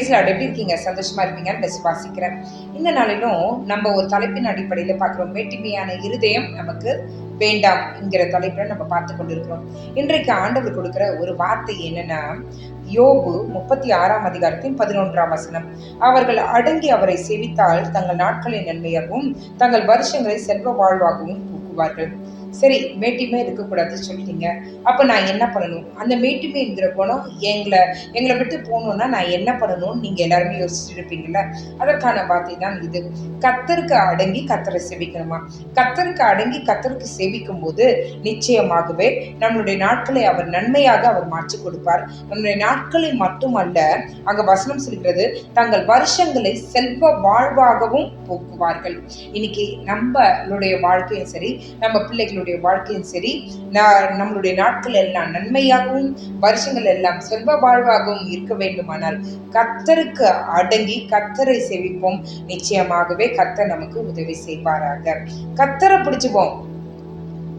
எப்படி இருக்கீங்க? சந்தோஷமா இருப்பீங்கன்னு விசுவாசிக்கிறேன் இந்த நாளிலும் நம்ம ஒரு தலைப்பின் அடிப்படையில் பார்க்குறோம். மேட்டிமையான இருதயம் நமக்கு வேண்டாம் என்கிற தலைப்பில் நம்ம பார்த்து கொண்டிருக்கிறோம். இன்றைக்கு ஆண்டவர் கொடுக்குற ஒரு வார்த்தை என்னன்னா யோபு முப்பத்தி ஆறாம் அதிகாரத்தின் பதினொன்றாம் வசனம். அவர்கள் அடங்கி அவரை செவித்தால் தங்கள் நாட்களின் நன்மையாகவும் தங்கள் வருஷங்களை செல்வ வாழ்வாகவும் போக்குவார்கள். சரி மேட்டிமே இருக்கக்கூடாதுன்னு சொல்லிட்டீங்க. அப்போ நான் என்ன பண்ணணும்? அந்த மேட்டிமே குணம் எங்களை எங்களை விட்டு போகணுன்னா நான் என்ன பண்ணணும்னு நீங்கள் எல்லாருமே யோசிச்சுட்டு இருப்பீங்கள அதற்கான வார்த்தை தான் இது. கத்தருக்கு அடங்கி கத்தரை செவிக்கணுமா? கத்தருக்கு அடங்கி கத்தருக்கு செவிக்கும் போது நிச்சயமாகவே நம்மளுடைய நாட்களை அவர் நன்மையாக அவர் மாற்றி கொடுப்பார். நம்மளுடைய நாட்களை மட்டுமல்ல அங்கே வசனம் சொல்கிறது தங்கள் வருஷங்களை செல்வ வாழ்வாகவும் போக்குவார்கள். இன்னைக்கு நம்மளுடைய வாழ்க்கையும் சரி நம்ம பிள்ளைகளுடைய வாழ்க்கையும் சரி நா- நம்மளுடைய நாட்கள் எல்லாம் நன்மையாகவும் வருஷங்கள் எல்லாம் செல்வ வாழ்வாகவும் இருக்க வேண்டுமானால் கத்தருக்கு அடங்கி கத்தரை செவிப்போம். நிச்சயமாகவே கத்தர் நமக்கு உதவி செய்வாராக. கத்தரை பிடிச்சுப்போம்.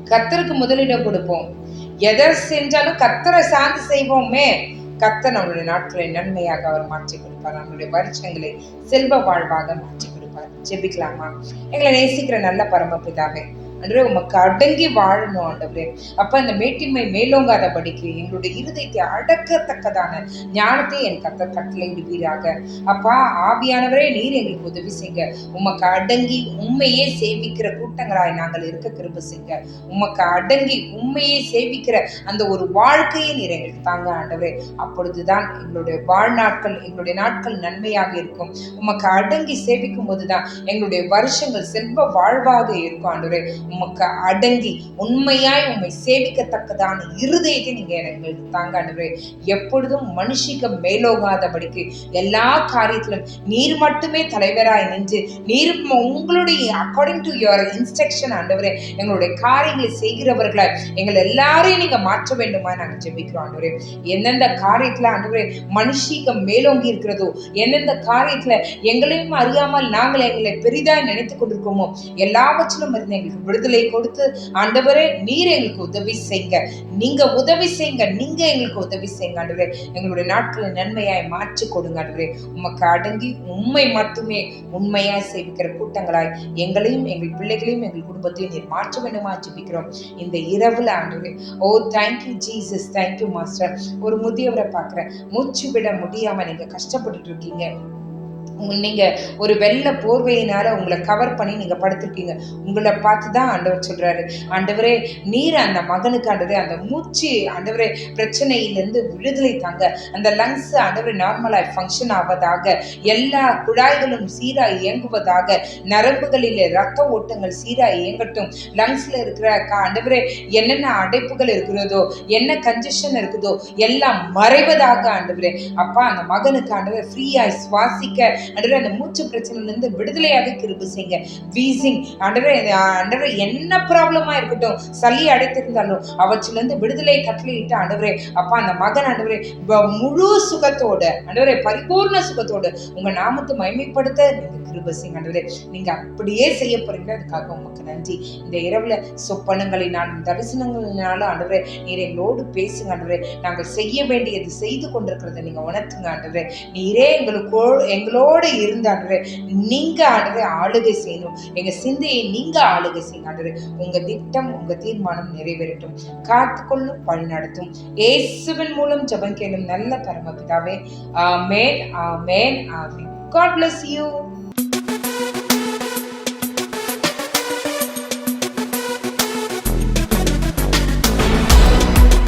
கத்தருக்கு முதலிடம் கொடுப்போம். எதை செஞ்சாலும் கத்தரை சார்ந்து செய்வோமே. கத்த நம்மளுடைய நாட்களை நன்மையாக அவர் மாற்றி கொடுப்பார். நம்மளுடைய வருஷங்களை செல்வ வாழ்வாக மாற்றி கொடுப்பார். ஜெபிக்கலாமா? எங்களை நேசிக்கிற நல்ல பரமபிதாவே அன்றே உமக்கு அடங்கி வாழணும் ஆண்டவரே. அப்ப அந்த மேட்டிமை மேலோங்காதபடிக்கு எங்களுடைய இருதயத்தை அடக்கத்தக்கதான ஞானத்தை என் கத்த கட்டளையிடுவீராக அப்பா ஆவியானவரே நீர் எங்களுக்கு உதவி செய்ய உமக்கு அடங்கி உண்மையே சேவிக்கிற கூட்டங்களாய் நாங்கள் இருக்க கிருப செய்ங்க உமக்கு அடங்கி உண்மையே சேவிக்கிற அந்த ஒரு வாழ்க்கையை நீர் எங்களுக்கு தாங்க ஆண்டவரே. அப்பொழுதுதான் எங்களுடைய வாழ்நாட்கள் எங்களுடைய நாட்கள் நன்மையாக இருக்கும். உமக்கு அடங்கி சேவிக்கும் போதுதான் எங்களுடைய வருஷங்கள் செல்வ வாழ்வாக இருக்கும் ஆண்டவரே. உமக்கு அடங்கி உண்மையாய் உண்மை சேவிக்கத்தக்கதான இருதயத்தை நீங்க எனக்கு தாங்க ஆண்டவரே எப்பொழுதும் மனுஷிக்க மேலோகாதபடிக்கு எல்லா காரியத்திலும் நீர் மட்டுமே தலைவராய் நின்று நீர் உங்களுடைய அக்கார்டிங் டு யுவர் இன்ஸ்ட்ரக்ஷன் ஆண்டவரே எங்களுடைய காரியங்களை செய்கிறவர்களை எங்கள் எல்லாரையும் நீங்க மாற்ற வேண்டுமா நாங்கள் ஜெபிக்கிறோம் ஆண்டவரே. எந்தெந்த காரியத்துல ஆண்டவரே மனுஷிகம் மேலோங்கி இருக்கிறதோ எந்தெந்த காரியத்துல எங்களையும் அறியாமல் நாங்கள் எங்களை பெரிதாய் நினைத்துக் கொண்டிருக்கோமோ எல்லாவற்றிலும் இருந்து எங்களுக்கு விடுதலை கொடுத்து ஆண்டவரே நீர் எங்களுக்கு உதவி செய்யுங்க நீங்க உதவி செய்யுங்க நீங்க எங்களுக்கு உதவி செய்யுங்க ஆண்டவரே. எங்களுடைய நாட்களை நன்மையாய் மாற்றி கொடுங்க ஆண்டவரே. உமக்கு அடங்கி உண்மை மட்டுமே உண்மையாய் சேவிக்கிற கூட்டங்களாய் எங்களையும் எங்கள் பிள்ளைகளையும் எங்கள் குடும்பத்தையும் நீர் மாற்ற வேண்டுமா ஜெபிக்கிறோம். இந்த இரவுல ஆண்டவரே. ஓ thank you Jesus thank you master ஒரு முதியவரை பார்க்குறேன். மூச்சு விட முடியாம நீங்க கஷ்டப்பட்டுட்டு இருக்கீங்க. உங்க- ஒரு வெள்ளை போர்வையினால் உங்களை கவர் பண்ணி நீங்கள் படுத்திருக்கீங்க. உங்களை பார்த்து தான் ஆண்டவர் சொல்கிறாரு ஆண்டவரே நீர் அந்த மகனுக்கு ஆண்டவரே அந்த மூச்சு ஆண்டவரே பிரச்சனையிலேருந்து விடுதலை தாங்க. அந்த லங்ஸ் ஆண்டவரே நார்மலாக ஃபங்க்ஷன் ஆவதாக. எல்லா குழாய்களும் சீராக இயங்குவதாக. நரம்புகளில் ரத்த ஓட்டங்கள் சீராக இயங்கட்டும். லங்ஸில் இருக்கிற ஆண்டவரே என்னென்ன அடைப்புகள் இருக்கிறதோ என்ன கன்ஜஷன் இருக்குதோ எல்லாம் மறைவதாக ஆண்டவரே. அப்பா அந்த மகனுக்கு ஆண்டவரே ஃப்ரீயாய் சுவாசிக்க அன்றரை அந்த மூச்சு பிரச்சனையிலிருந்து விடுதலையாக கிருபு செய்யுங்க வீசிங் ஆண்டவரே ஆண்டவரே என்ன ப்ராப்ளமா இருக்கட்டும். சளி அடைத்திருந்தாலும் அவற்றிலிருந்து விடுதலை கட்டளையிட்டு ஆண்டவரே அப்பா அந்த மகன் ஆண்டவரே முழு சுகத்தோட ஆண்டவரே பரிபூர்ண சுகத்தோடு உங்க நாமத்தை மயமைப்படுத்த நீங்க கிருப செய்யுங்க ஆண்டவரே. நீங்க அப்படியே செய்ய போறீங்க. அதுக்காக உமக்கு நன்றி. இந்த இரவுல சொப்பனங்களினாலும் தரிசனங்களினாலும் ஆண்டவரே நீர் எங்களோடு பேசுங்க ஆண்டவரே. நாங்கள் செய்ய வேண்டியது செய்து கொண்டிருக்கிறத நீங்க உணர்த்துங்க ஆண்டவரே. நீரே எங்களுக்கு எங்களோடு இருந்த ஆண்டவரே நீங்கள் ஆண்டவரே ஆளுகை செய்யணும். எங்க சிந்தையை நீங்கள் ஆளுகை செய்யுங்க ஆண்டவரே. உங்க திட்டம் உங்கள் தீர்மானம் நிறைவேறட்டும். காத்துக்கொள்ளும் வழி நடத்தும். இயேசுவின் மூலம் ஜெபம் கேளும் நல்ல பரமபிதாவே. Man amen man God bless you